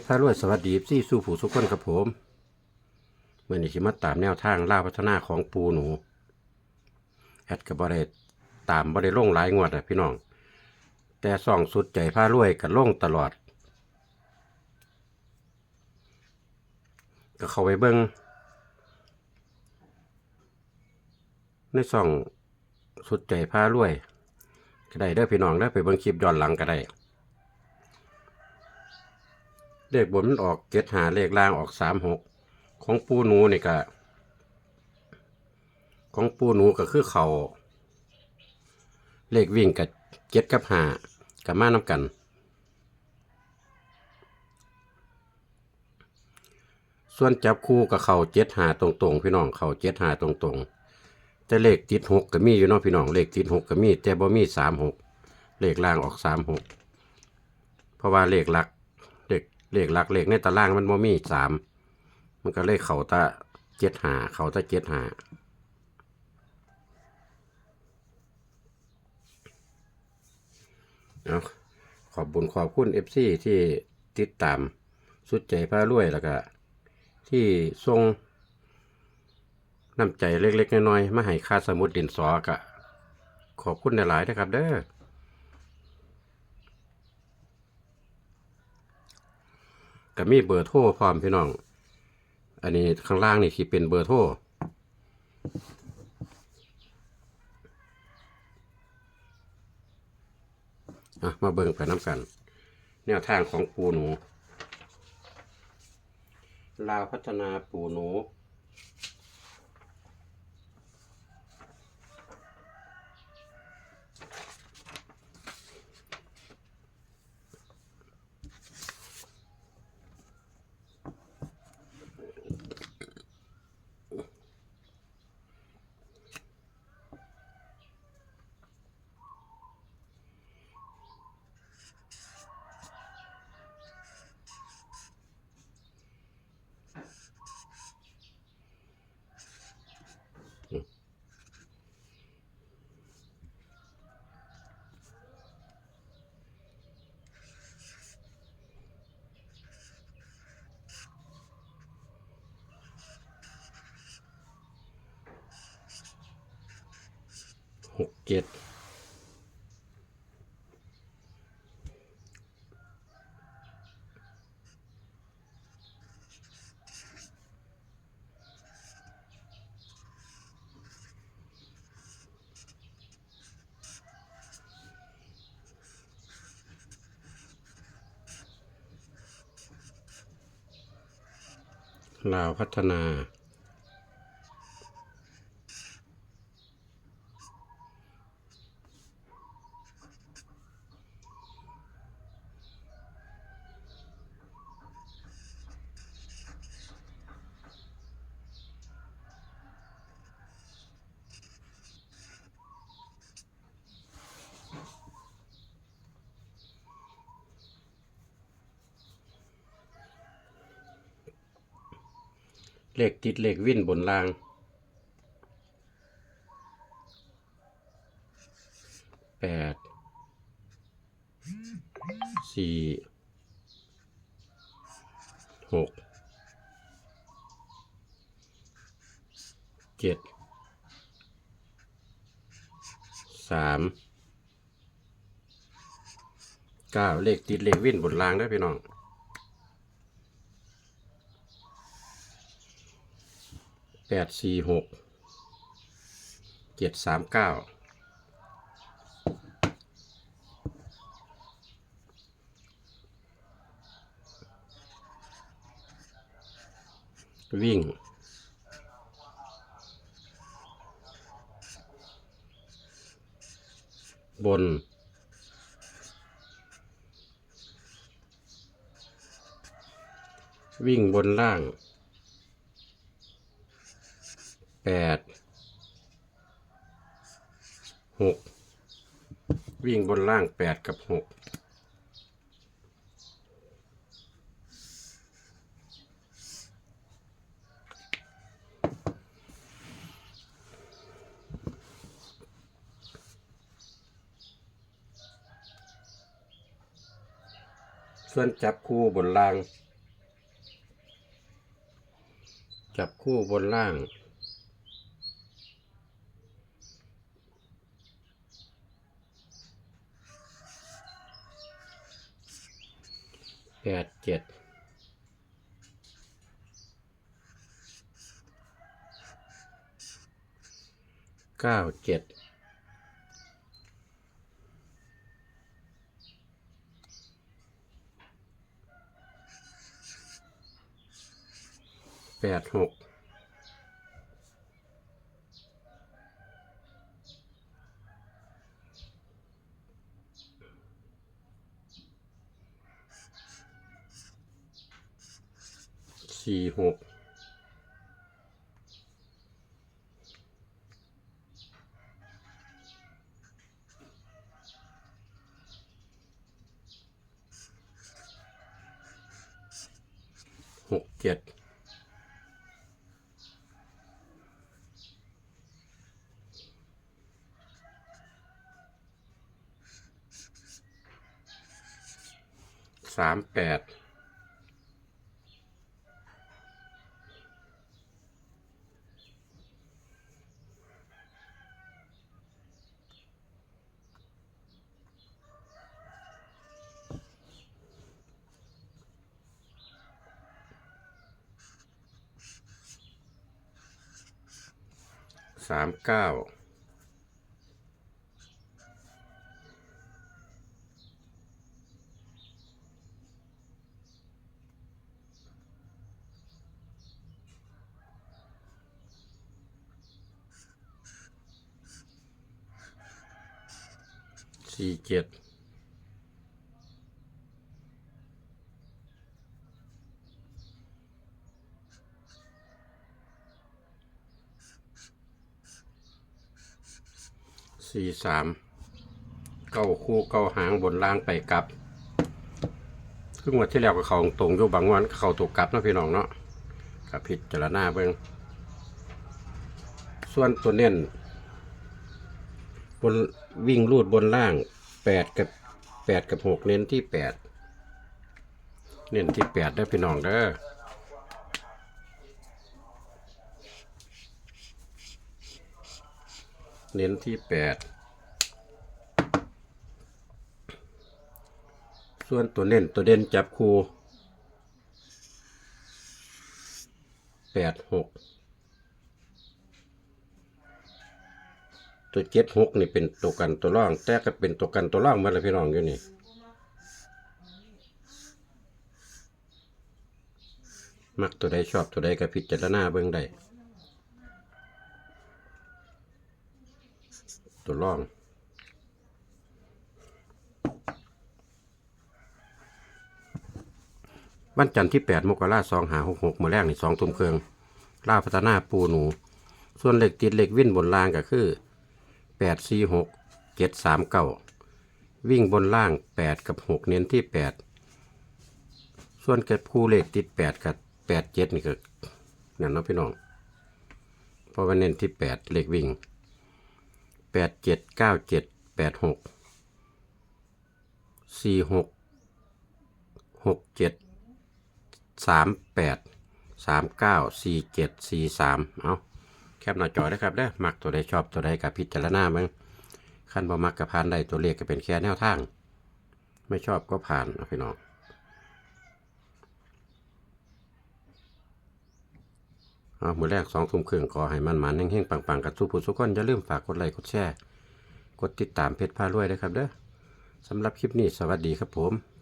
ชรพารวยสวัสดีซี่สู่ผู้สุขคนครับผมเมื่อนี้สิมาตามแนวทางล่าพัฒนาของปูหนูแอดกับบริตามบริลงหลายงวดอะพี่น้อง แต่ส่องสุดใจพารวยกับลงตลอด ก็เข้าไปเบิ้งในส่องสุดใจพารวย ก็ได้เด้อพี่น้องได้อไปเบิ้งคลิปย้อนหลังก็ได้ เลขบนมันออกเจ็ดหาเลขล่างออกสามหกของปูหนูนี่ก็ของปูหนูก็คือเขาเลขวิ่งกับเจ็ดกับหากับมาน้ำกัน ส่วนจับคู่กับเขาเจ็ดหาตรงๆ พี่น้องเขาเจ็ดหาตรงๆ แต่เลขติดหกก็มีอยู่เนาะพี่น้องเลขติดหกก็มีแต่บ่มีสามหกเลขล่างออกสามหกเพราะว่าเลขหลัก เลขลขหลักเลขในตารางมันบ่มีสามมันก็เลขเขาตาเจ็ดหาเขาตาเจ็ดหาเอาขอบบุญขอบคุณเอฟซีที่ติดตามสุดใจพารวยแล้วก็ ที่ทรงน้ำใจเล็กๆน้อยๆมาให้ค่าสมุดดินสอกะขอบคุณหลายๆนะครับเด้อ ก็มีเบอร์โทรพร้อมพี่น้อง อันนี้ข้างล่างนี่คือเป็นเบอร์โทรอ่มาเบิ่งไปน้ำกัน แนวทางของปูหนู ลาวพัฒนาปูหนู หกเจ็ดลาวพัฒนา เลขติดเลขวิ่นบนลาง แปด สี่ หก เจ็ด สามเก้าเลขติดเลขวิ่นบนลางได้พี่น้อง แป ดสี่หกเจ็ดสามเก้าวิ่งบน วิ่งบนล่าง แปดหกวิ่งบนล่างแปดกับหกส่วนจับคู่บนล่าง จับคู่บนล่าง แปดเจ็ดเก้าเจ็ดแปดหก สี่หกหกเจ็ดสามแปด สามเก้าสี่เจ็ด สี่สามเก้าคู่เก้าหางบนล่างไปกลับซึ่งวันที่แล้วก็เขาตรงอยู่บางวันเขาตกกลับนะพี่น้องเนาะกับผิดจรณาเบิ่งส่วนตัวเน้นบนวิ่งรูดบนล่างแปดกับแปดกับหกเน้นที่แปดเน้นที่แปดได้พี่น้องเด้อ เน้นที่แปดส่วนตัวเน้นตัวเด่นจับคู่แปดหกตัวเจ็ดหกนี่เป็นตัวกันตัวร่องแต่ก็เป็นตัวกันตัวร่องมาเลยพี่น้องอยู่นี่มักตัวใดชอบตัวใดก็พิจารณาเบิ่งได้ ตัวร่องวันจันทร์ที่ 8 มกราคม2หา66มื้อแรกนี่2ทุ่มครึ่งล่าพัฒนาปูหนู ส่วนเหล็กติดเหล็กวิ่นบนรางก็คือแปดสี่หกเจ็ดสามเก้าวิ่งบนล่างแปดกับหกเน้นที่แปดส่วนเกิดคู่เลขติดแปดกับแปดเจ็ดนี่ก็นั่นเนาะพี่น้องเพราะว่าเน้นที่แปดเลขวิ่ง แปดเจ็ดเก้าเจ็ดแปดหกสี่หกหกเจ็ดสามแปดสามเก้าสี่เจ็ดสี่สามเอาแคปหน้าจอได้ครับเด้อมักตัวใดชอบตัวใดกับพิจารณาเมืองขั้นบ่มักกับผ่านใดตัวเลขก็เป็นแค่แนวทาง ไม่ชอบก็ผ่านนะพี่น้อง เอามือแรกสองทุ่มครึ่งขอให้มันหมันๆเฮงๆปังๆกับสู้ผู้สุกคนอย่าลืมฝากกดไลค์กดแชร์ กดติดตามเพจพารวยด้วยครับเด้อสำหรับคลิปนี้สวัสดีครับผม